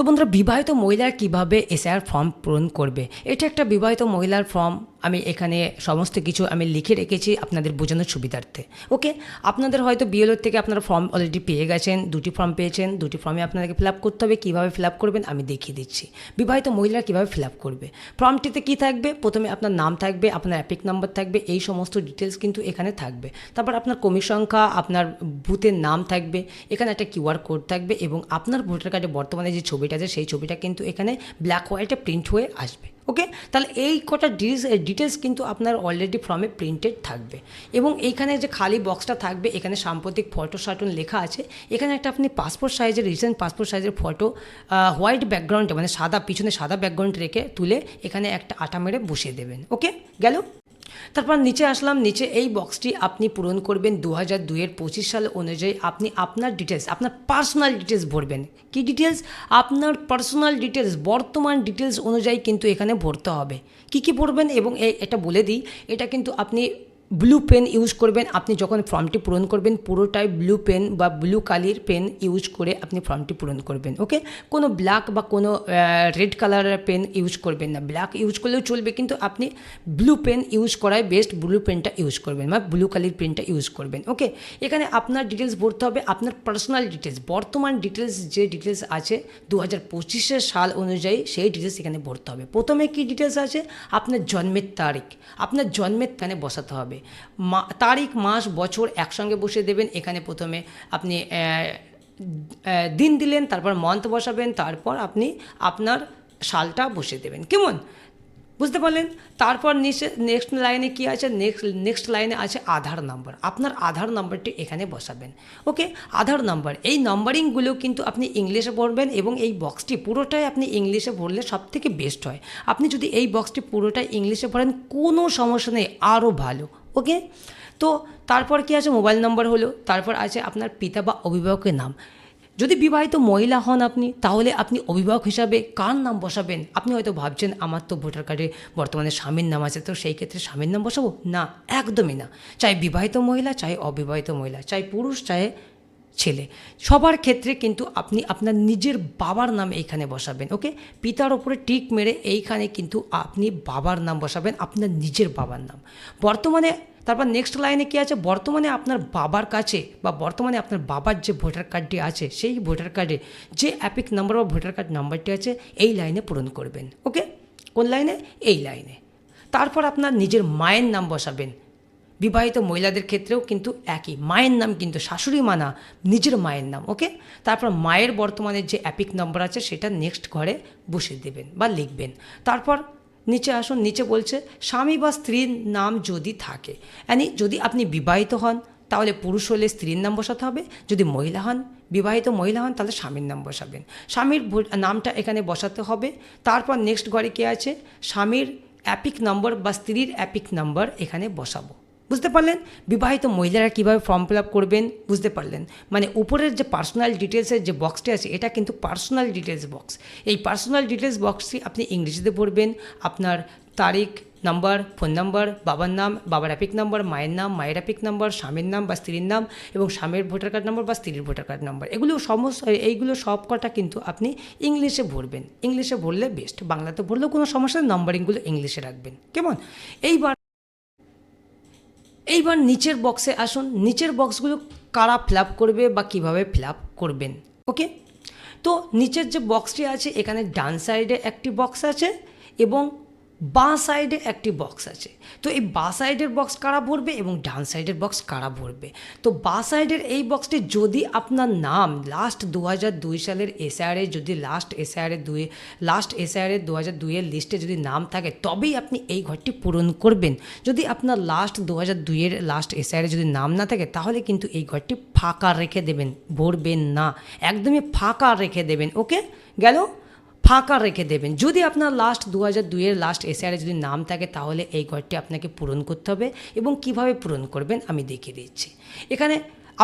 তো বন্ধুরা বিবাহিত মহিলারা কীভাবে এসআইআর ফর্ম পূরণ করবে? এটা একটা বিবাহিত মহিলার ফর্ম আমি এখানে সমস্ত কিছু আমি লিখে রেখেছি আপনাদের বোঝানোর সুবিধার্থে। ওকে? আপনাদের হয়তো বিএলওর থেকে আপনারা ফর্ম অলরেডি পেয়ে গেছেন, দুটি ফর্ম পেয়েছেন, দুটি ফর্মে আপনাদেরকে ফিল আপ করতে হবে, কীভাবে ফিল আপ করবেন আমি দেখিয়ে দিচ্ছি। বিবাহিত মহিলারা কীভাবে ফিল আপ করবে? ফর্মটিতে কী থাকবে? প্রথমে আপনার নাম থাকবে, আপনার অ্যাপিক নাম্বার থাকবে, এই সমস্ত ডিটেলস কিন্তু এখানে থাকবে। তারপর আপনার কমি সংখ্যা, আপনার বুথের নাম থাকবে, এখানে একটা কিউআর কোড থাকবে এবং আপনার ভোটার কার্ডে বর্তমানে যে ছবিটা আছে, সেই ছবিটা কিন্তু এখানে ব্ল্যাক হোয়াইটে প্রিন্ট হয়ে আসবে। ওকে তাহলে এই কটা ডিটেলস ডিটেলস কিন্তু আপনার অলরেডি ফর্মে প্রিন্টেড থাকবে। এবং এইখানে যে খালি বক্সটা থাকবে, এখানে সাম্প্রতিক ফটো সাটন লেখা আছে। এখানে একটা আপনি পাসপোর্ট সাইজের রিসেন্ট পাসপোর্ট সাইজের ফটো হোয়াইট ব্যাকগ্রাউন্ডে মানে সাদা, পিছনে সাদা ব্যাকগ্রাউন্ড রেখে তুলে এখানে একটা আটা মেরে বসিয়ে দেবেন। ওকে গেল? তারপর নিচে আসলাম, নিচে এই বক্সটি আপনি পূরণ করবেন দু হাজার দুইয়ের পঁচিশ সাল অনুযায়ী আপনি আপনার ডিটেলস আপনার পার্সোনাল ডিটেলস ভরবেন। কী ডিটেলস আপনার পার্সোনাল ডিটেলস বর্তমান ডিটেলস অনুযায়ী কিন্তু এখানে ভরতে হবে। কী কী ভরবেন? এবং এটা বলে দিই, এটা কিন্তু আপনি ব্লু পেন ইউজ করবেন, আপনি যখন ফর্মটি পূরণ করবেন, পুরোটাই ব্লু পেন বা ব্লু কালির পেন ইউজ করে আপনি ফর্মটি পূরণ করবেন ওকে কোনো ব্ল্যাক বা কোনো রেড কালারের পেন ইউজ করবেন না। ব্ল্যাক ইউজ করলেও চলবে, কিন্তু আপনি ব্লু পেন ইউজ করায় বেস্ট ব্লু পেনটা ইউজ করবেন বা ব্লু কালির পেনটা ইউজ করবেন ওকে এখানে আপনার ডিটেলস ভরতে হবে, আপনার পার্সোনাল ডিটেলস বর্তমান ডিটেলস যে ডিটেলস আছে দু হাজার সাল অনুযায়ী সেই ডিটেলস এখানে ভরতে হবে। প্রথমে কি ডিটেলস আছে? আপনার জন্মের তারিখ। আপনার জন্মের এখানে বসাতে হবে। মা, তারিখ, মাস, বছর একসঙ্গে বসে দেবেন। এখানে প্রথমে আপনি দিন দিলেন, তারপর মন্থ বসাবেন, তারপর আপনি আপনার সালটা বসে দেবেন। কেমন? বুঝতে পারলেন? তারপর নিচে নেক্সট লাইনে কি আছে? নেক্সট নেক্সট লাইনে আছে আধার নাম্বার আপনার আধার নাম্বারটি এখানে বসাবেন। ওকে আধার নাম্বার এই নাম্বারিংগুলো কিন্তু আপনি ইংলিশে পড়বেন এবং এই বক্সটি পুরোটাই আপনি ইংলিশে পড়লে সব থেকে বেস্ট হয়। আপনি যদি এই বক্সটি পুরোটাই ইংলিশে পড়েন, কোনো সমস্যা নেই আরও ভালো। ওকে তো তারপর কি আছে? মোবাইল নম্বর হলো। তারপর আছে আপনার পিতা বা অভিভাবকের নাম। যদি বিবাহিত মহিলা হন আপনি, তাহলে আপনি অভিভাবক হিসাবে কার নাম বসাবেন? আপনি হয়তো ভাবছেন, আমার তো ভোটার কার্ডে বর্তমানে স্বামীর নাম আছে, তো সেই ক্ষেত্রে স্বামীর নাম বসাবো? না, একদমই না। চাই বিবাহিত মহিলা, চাই অবিবাহিত মহিলা, চাই পুরুষ, চাই ছেলে। সবার ক্ষেত্রে কিন্তু আপনি আপনার নিজের বাবার নাম এইখানে বসাবেন, ওকে? পিতার ওপরে টিক মেরে এইখানে কিন্তু আপনি বাবার নাম বসাবেন, আপনার নিজের বাবার নাম। বর্তমানে, তারপর নেক্সট লাইনে কি আছে? বর্তমানে আপনার বাবার কাছে বা বর্তমানে আপনার বাবার যে ভোটার কার্ডটি আছে, সেই ভোটার কার্ডে যে অ্যাপিক নাম্বার বা ভোটার কার্ড নাম্বারটি আছে, এই লাইনে পূরণ করবেন, ওকে? কোন লাইনে এই লাইনে তারপর আপনার নিজের মায়ের নাম বসাবেন বিবাহিত মহিলাদের ক্ষেত্রেও কিন্তু একই। মায়ের নাম কিন্তু শাশুড়ি মানা নিজের মায়ের নাম, ওকে? তারপর মায়ের বর্তমানে যে অ্যাপিক নম্বর আছে, সেটা নেক্সট ঘরে বসে দেবেন বা লিখবেন। তারপর নিচে আসুন, নিচে বলছে, স্বামী বা স্ত্রীর নাম যদি থাকে, অ্যানি যদি আপনি বিবাহিত হন, তাহলে পুরুষ হলে স্ত্রীর নাম বসাতে হবে, যদি মহিলা হন, বিবাহিত মহিলা হন, তাহলে স্বামীর নাম বসাবেন। স্বামীর নামটা এখানে বসাতে হবে। তারপর নেক্সট ঘরে কে আছে? স্বামীর অ্যাপিক নম্বর বা স্ত্রীর অ্যাপিক নম্বর এখানে বসাবো। বুঝতে পারলেন? বিবাহিত মহিলারা কীভাবে ফর্ম ফিল আপ করবেন বুঝতে পারলেন। মানে উপরের যে পার্সোনাল ডিটেলসের যে বক্সটি আছে, এটা কিন্তু পার্সোনাল ডিটেলস বক্স এই পার্সোনাল ডিটেলস বক্সটি আপনি ইংরেজিতে ভরবেন আপনার তারিখ নাম্বার ফোন নাম্বার বাবার নাম, বাবার অ্যাপিক নাম্বার মায়ের নাম, মায়ের অ্যাপিক নাম্বার স্বামীর নাম বা স্ত্রীর নাম এবং স্বামীর ভোটার কার্ড নাম্বার বা স্ত্রীর ভোটার কার্ড নাম্বার এগুলো সমস্ত, এইগুলো সব কটা কিন্তু আপনি ইংলিশে ভরবেন। ইংলিশে ভরলে বেস্ট বাংলাতে ভরলেও কোনো সমস্যা নাম্বারিংগুলো ইংলিশে রাখবেন। কেমন? এইবার এইবার নিচের বক্সে আসুন। নিচের বক্সগুলো কারা ফিল করবে বা কীভাবে ফিল করবেন? ওকে তো নিচের যে বক্সটি আছে, এখানে ডান সাইডে একটি বক্স আছে এবং বাঁ সাইডে একটি বক্স আছে। তো এই বাঁ সাইডের বক্স কারা ভরবে এবং ডান সাইডের বক্স কারা ভরবে? তো বাঁ সাইডের এই বক্সটি যদি আপনার নাম লাস্ট দু দুই সালের এসআইআরে যদি লাস্ট এসআইআরে দুই লাস্ট এসআইআরে দু হাজার দুইয়ের লিস্টে যদি নাম থাকে, তবেই আপনি এই ঘরটি পূরণ করবেন। যদি আপনার লাস্ট দু হাজার দুইয়ের লাস্ট এসআইআরে যদি নাম না থাকে, তাহলে কিন্তু এই ঘরটি ফাঁকা রেখে দেবেন, ভরবেন না। একদমই ফাঁকা রেখে দেবেন ওকে গেল? ফাঁকা রেখে দেবেন। যদি আপনার লাস্ট দু হাজার দুইয়ের লাস্ট এসআরে যদি নাম থাকে, তাহলে এই ঘরটি আপনাকে পূরণ করতে হবে এবং কীভাবে পূরণ করবেন আমি দেখিয়ে দিচ্ছি। এখানে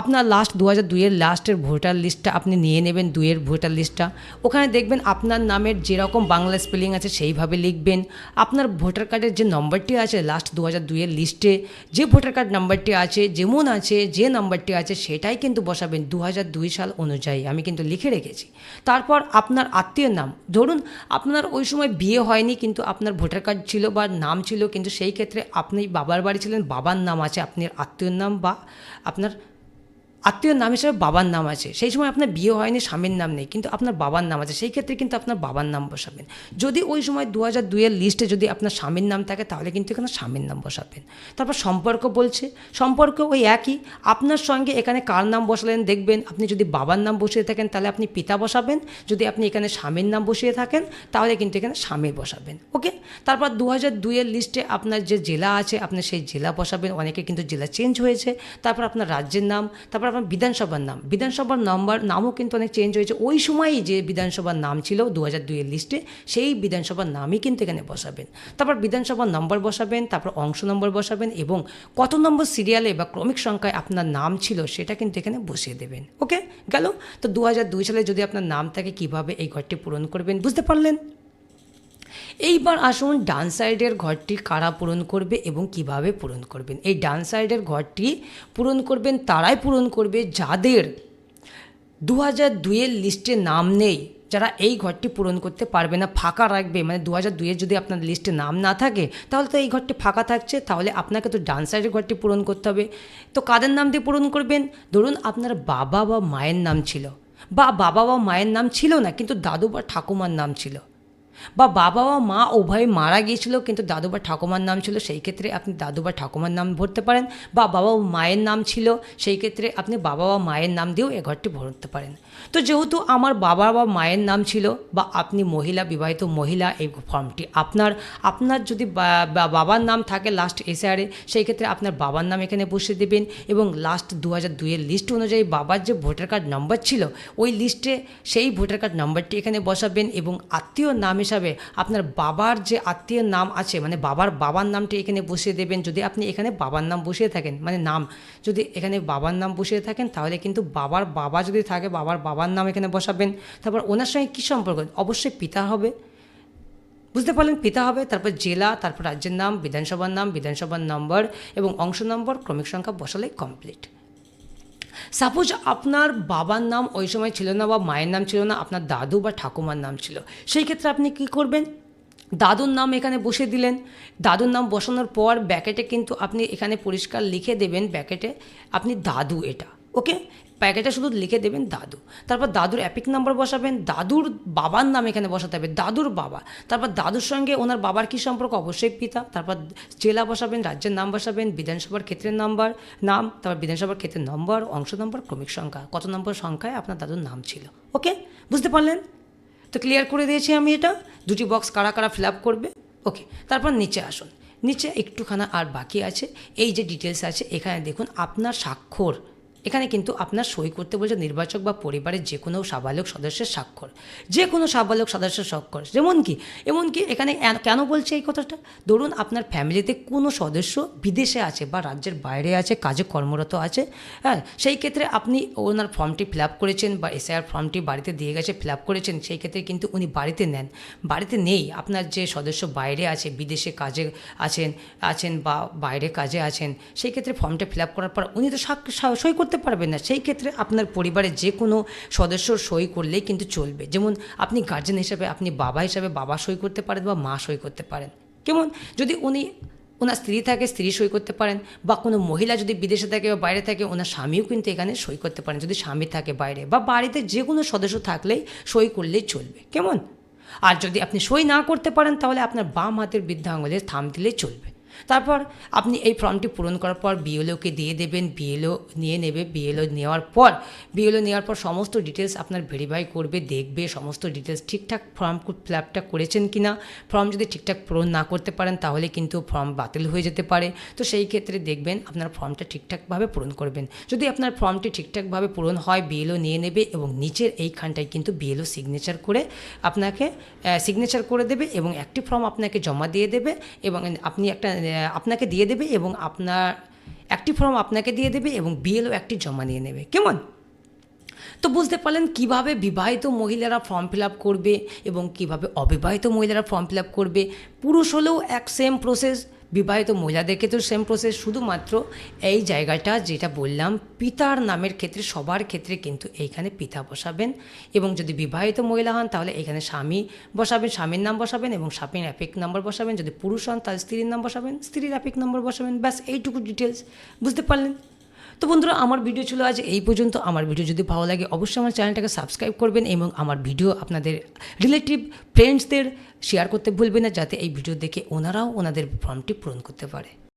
আপনার লাস্ট দু হাজার দুইয়ের লাস্টের ভোটার লিস্টটা আপনি নিয়ে নেবেন, দুইয়ের ভোটার লিস্টটা ওখানে দেখবেন আপনার নামের যেরকম বাংলা স্পেলিং আছে সেইভাবে লিখবেন। আপনার ভোটার কার্ডের যে নম্বরটি আছে লাস্ট দু হাজার দুইয়ের লিস্টে যে ভোটার কার্ড নাম্বারটি আছে, যেমন আছে, যে নাম্বারটি আছে, সেটাই কিন্তু বসাবেন দু হাজার দুই সাল অনুযায়ী। আমি কিন্তু লিখে রেখেছি। তারপর আপনার আত্মীয়ের নাম। ধরুন আপনার ওই সময় বিয়ে হয়নি, কিন্তু আপনার ভোটার কার্ড ছিল বা নাম ছিল, কিন্তু সেই ক্ষেত্রে আপনি বাবার বাড়ি ছিলেন, বাবার নাম আছে আপনার আত্মীয়র নাম বা আপনার আত্মীয়র নাম হিসেবে বাবার নাম আছে। সেই সময় আপনার বিয়ে হয়নি, স্বামীর নাম নেই, কিন্তু আপনার বাবার নাম আছে। সেই ক্ষেত্রে কিন্তু আপনার বাবার নাম বসাবেন। যদি ওই সময় দু হাজার দুইয়ের লিস্টে যদি আপনার স্বামীর নাম থাকে, তাহলে কিন্তু এখানে স্বামীর নাম বসাবেন। তারপর সম্পর্ক বলছে। সম্পর্ক ওই একই। আপনার সঙ্গে এখানে কার নাম বসালেন দেখবেন। আপনি যদি বাবার নাম বসিয়ে থাকেন, তাহলে আপনি পিতা বসাবেন। যদি আপনি এখানে স্বামীর নাম বসিয়ে থাকেন, তাহলে কিন্তু এখানে স্বামী বসাবেন। ওকে? তারপর দু হাজার দুইয়ের লিস্টে আপনার যে জেলা আছে, আপনি সেই জেলা বসাবেন। অনেকে কিন্তু জেলা চেঞ্জ হয়েছে। তারপর আপনার রাজ্যের নাম, তারপর আপনার বিধানসভার নাম। বিধানসভার নাম্বার, নামও কিন্তু অনেক চেঞ্জ হয়েছে। ওই সময়ই যে বিধানসভার নাম ছিল দু হাজার দুইয়ের লিস্টে সেই বিধানসভার নামই কিন্তু এখানে বসাবেন। তারপর বিধানসভার নম্বর বসাবেন, তারপর অংশ নম্বর বসাবেন এবং কত নম্বর সিরিয়ালে বা ক্রমিক সংখ্যায় আপনার নাম ছিল সেটা কিন্তু এখানে বসিয়ে দেবেন। ওকে গেল? তো দু হাজার দুই সালে যদি আপনার নাম থাকে, কীভাবে এই ঘরটি পূরণ করবেন? বুঝতে পারলেন? এইবার আসুন ডান সাইডের ঘরটি কারা পূরণ করবে এবং কীভাবে পূরণ করবেন? এই ডান সাইডের ঘরটি পূরণ করবেন, তারাই পূরণ করবে যাদের দু হাজার দুইয়ের লিস্টে নাম নেই। যারা এই ঘরটি পূরণ করতে পারবে না, ফাঁকা রাখবে। মানে দু হাজার দুইয়ের যদি আপনার লিস্টে নাম না থাকে, তাহলে তো এই ঘরটি ফাঁকা থাকছে। তাহলে আপনাকে তো ডান সাইডের ঘরটি পূরণ করতে হবে। তো কাদের নাম দিয়ে পূরণ করবেন? ধরুন আপনার বাবা বা মায়ের নাম ছিল। বা বাবা বা মায়ের নাম ছিল না, কিন্তু দাদু বা ঠাকুমার নাম ছিল। বা বাবা বা মা উভয় মারা গিয়েছিল, কিন্তু দাদু বা ঠাকুমার নাম ছিল, সেই ক্ষেত্রে আপনি দাদু বা ঠাকুমার নাম ভরতে পারেন বা বাবা মায়ের নাম ছিল, সেই ক্ষেত্রে আপনি বাবা বা মায়ের নাম দিয়েও এ ঘরটি ভরতে পারেন। তো যেহেতু আমার বাবা বা মায়ের নাম ছিল বা আপনি মহিলা, বিবাহিত মহিলা, এই ফর্মটি আপনার আপনার যদি বাবার নাম থাকে লাস্ট এসআরে সেই ক্ষেত্রে আপনার বাবার নাম এখানে বসিয়ে দেবেন এবং লাস্ট দু হাজার দুইয়ের লিস্ট অনুযায়ী বাবার যে ভোটার কার্ড নাম্বার ছিল, ওই লিস্টে সেই ভোটার কার্ড নাম্বারটি এখানে বসাবেন এবং আত্মীয় নাম হিসাবে আপনার বাবার যে আত্মীয় নাম আছে মানে বাবার বাবার নামটি এখানে বসিয়ে দেবেন। যদি আপনি এখানে বাবার নাম বসিয়ে থাকেন মানে নাম, যদি এখানে বাবার নাম বসিয়ে থাকেন, তাহলে কিন্তু বাবার বাবা যদি থাকে, বাবার বাবার নাম এখানে বসাবেন, তারপর ওনার সঙ্গে কী সম্পর্ক? অবশ্যই পিতা হবে। বুঝতে পারলেন, পিতা হবে, তারপর জেলা, তারপর রাজ্যের নাম, বিধানসভার নাম, বিধানসভার নম্বর এবং অংশ নম্বর, ক্রমিক সংখ্যা বসালে কমপ্লিট সাপোজ আপনার বাবার নাম ওই সময় ছিল না বা মায়ের নাম ছিল না, আপনার দাদু বা ঠাকুমার নাম ছিল, সেই ক্ষেত্রে আপনি কি করবেন? দাদুর নাম এখানে বসে দিলেন। দাদুর নাম বসানোর পর ব্যাকেটে কিন্তু আপনি এখানে পরিষ্কার লিখে দেবেন, ব্যাকেটে আপনি দাদু এটা। ওকে? প্যাকেটে শুধু লিখে দেবেন দাদু। তারপর দাদুর অ্যাপিক নাম্বার বসাবেন, দাদুর বাবার নাম এখানে বসাতে হবে, দাদুর বাবা। তারপর দাদুর সঙ্গে ওনার বাবার কী সম্পর্ক? অবশ্যই পিতা। তারপর জেলা বসাবেন, রাজ্যের নাম বসাবেন, বিধানসভার ক্ষেত্রের নাম্বার, নাম, তারপর বিধানসভার ক্ষেত্রের নম্বর, অংশ নম্বর, ক্রমিক সংখ্যা, কত নম্বর সংখ্যায় আপনার দাদুর নাম ছিল। ওকে? বুঝতে পারলেন? তো ক্লিয়ার করে দিয়েছি আমি এটা। দুটি বক্স কারা কারা ফিল আপ করবে? ওকে, তারপর নিচে আসুন। নিচে একটুখানা আর বাকি আছে। এই যে ডিটেলস আছে, এখানে দেখুন আপনার স্বাক্ষর। এখানে কিন্তু আপনার সই করতে বলছে নির্বাচক বা পরিবারের যে কোনো সাবালক সদস্যের স্বাক্ষর। যে কোনো সাবালক সদস্যের স্বাক্ষর। যেমন কি? এমনকি এখানে কেন বলছে এই কথাটা? ধরুন আপনার ফ্যামিলিতে কোনো সদস্য বিদেশে আছে বা রাজ্যের বাইরে আছে, কাজে কর্মরত আছে হ্যাঁ সেই ক্ষেত্রে আপনি ওনার ফর্মটি ফিল আপ করেছেন বা এসআইআর ফর্মটি বাড়িতে দিয়ে গেছে ফিল আপ করেছেন, সেই ক্ষেত্রে কিন্তু উনি বাড়িতে নেন। বাড়িতে নেই, আপনার যে সদস্য বাইরে আছে, বিদেশে কাজে আছেন আছেন বা বাইরে কাজে আছেন, সেই ক্ষেত্রে ফর্মটা ফিল আপ করার পর উনি তো সই করতে পারবেন না। সেই ক্ষেত্রে আপনার পরিবারের যে কোনো সদস্য সই করলেই কিন্তু চলবে। যেমন আপনি গার্জেন হিসাবে, আপনি বাবা হিসাবে বাবা সই করতে পারেন বা মা সই করতে পারেন। কেমন? যদি উনি ওনার স্ত্রী থাকে, স্ত্রী সই করতে পারেন বা কোনো মহিলা যদি বিদেশে থাকে বা বাইরে থাকে ওনার স্বামীও কিন্তু এখানে সই করতে পারেন। যদি স্বামী থাকে বাইরে বা বাড়িতে যে কোনো সদস্য থাকলেই সই করলেই চলবে। কেমন? আর যদি আপনি সই না করতে পারেন, তাহলে আপনার বাম হাতের বৃদ্ধা থাম দিলেই চলবে। তারপর আপনি এই ফর্মটি পূরণ করার পর বিএলওকে দিয়ে দেবেন বিএলও নিয়ে নেবে বিএলও নেওয়ার পর বিএলও নেওয়ার পর সমস্ত ডিটেলস আপনার ভেরিফাই করবে, দেখবে সমস্ত ডিটেলস ঠিকঠাক ফর্ম ফিল আপটা করেছেন কি না ফর্ম যদি ঠিকঠাক পূরণ না করতে পারেন তাহলে কিন্তু ফর্ম বাতিল হয়ে যেতে পারে। তো সেই ক্ষেত্রে দেখবেন আপনার ফর্মটা ঠিকঠাকভাবে পূরণ করবেন। যদি আপনার ফর্মটি ঠিকঠাকভাবে পূরণ হয় বিএলও নিয়ে নেবে এবং নিচের এইখানটায় কিন্তু বিএলও সিগনেচার করে আপনাকে সিগনেচার করে দেবে এবং একটি ফর্ম আপনাকে জমা দিয়ে দেবে এবং আপনি একটা আপনাকে দিয়ে দেবে এবং আপনার একটি ফর্ম আপনাকে দিয়ে দেবে এবং বিএলও একটি জমা নিয়ে নেবে। কেমন? তো বুঝতে পারলেন কীভাবে বিবাহিত মহিলারা ফর্ম ফিল আপ করবে এবং কীভাবে অবিবাহিত মহিলারা ফর্ম ফিল আপ করবে? পুরুষ হলেও এক সেম প্রসেস বিবাহিত মহিলাদেরকে তো সেম প্রসেস শুধুমাত্র এই জায়গাটা যেটা বললাম, পিতার নামের ক্ষেত্রে, সবার ক্ষেত্রে কিন্তু এইখানে পিতা বসাবেন এবং যদি বিবাহিত মহিলা হন তাহলে এখানে স্বামী বসাবেন, স্বামীর নাম বসাবেন এবং স্বামীর অ্যাপিক নাম্বার বসাবেন। যদি পুরুষ হন তাহলে স্ত্রীর নাম বসাবেন, স্ত্রীর অ্যাপিক নাম্বার বসাবেন। ব্যাস, এইটুকু ডিটেলস বুঝতে পারলেন? তো বন্ধুরা, আমার ভিডিও ছিল আজ এই পর্যন্ত। আমার ভিডিও যদি ভালো লাগে, অবশ্যই আমার চ্যানেলটাকে সাবস্ক্রাইব করবেন এবং আমার ভিডিও আপনাদের রিলেটিভ ফ্রেন্ডসদের শেয়ার করতে ভুলবেন না, যাতে এই ভিডিও দেখে ওনারাও ওনাদের ফর্মটি পূরণ করতে পারে।